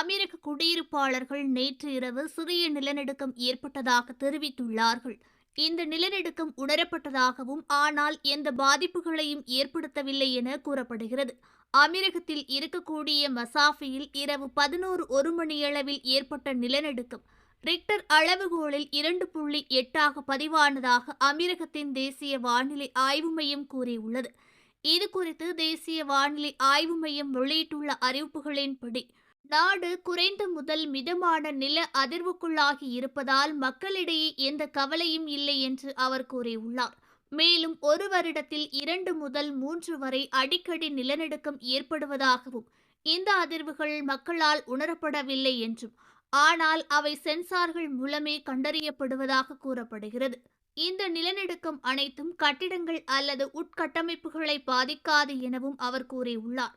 அமெரிக்க குடியிருப்பாளர்கள் நேற்று இரவு சிறிய நிலநடுக்கம் ஏற்பட்டதாக தெரிவித்துள்ளார்கள். இந்த நிலநடுக்கம் உணரப்பட்டதாகவும் ஆனால் எந்த பாதிப்புகளையும் ஏற்படுத்தவில்லை என கூறப்படுகிறது. அமெரிக்கத்தில் இருக்கக்கூடிய மசாஃபியில் இரவு பதினோரு ஒரு மணியளவில் ஏற்பட்ட நிலநடுக்கம் ரிக்டர் அளவுகோலில் இரண்டு புள்ளி எட்டாக பதிவானதாக அமெரிக்கத்தின் தேசிய வானிலை ஆய்வு மையம் கூறியுள்ளது. இது குறித்து தேசிய வானிலை ஆய்வு மையம் வெளியிட்டுள்ள அறிவிப்புகளின்படி நாடு குறைந்த முதல் மிதமான நில அதிர்வுக்குள்ளாகி இருப்பதால் மக்களிடையே எந்த கவலையும் இல்லை என்று அவர் கூறியுள்ளார். மேலும் ஒரு வருடத்தில் இரண்டு முதல் மூன்று வரை அடிக்கடி நிலநடுக்கம் ஏற்படுவதாகவும் இந்த அதிர்வுகள் மக்களால் உணரப்படவில்லை என்றும் ஆனால் அவை சென்சார்கள் மூலமே கண்டறியப்படுவதாக கூறப்படுகிறது. இந்த நிலநடுக்கம் அனைத்தும் கட்டிடங்கள் அல்லது உட்கட்டமைப்புகளை பாதிக்காது எனவும் அவர் கூறியுள்ளார்.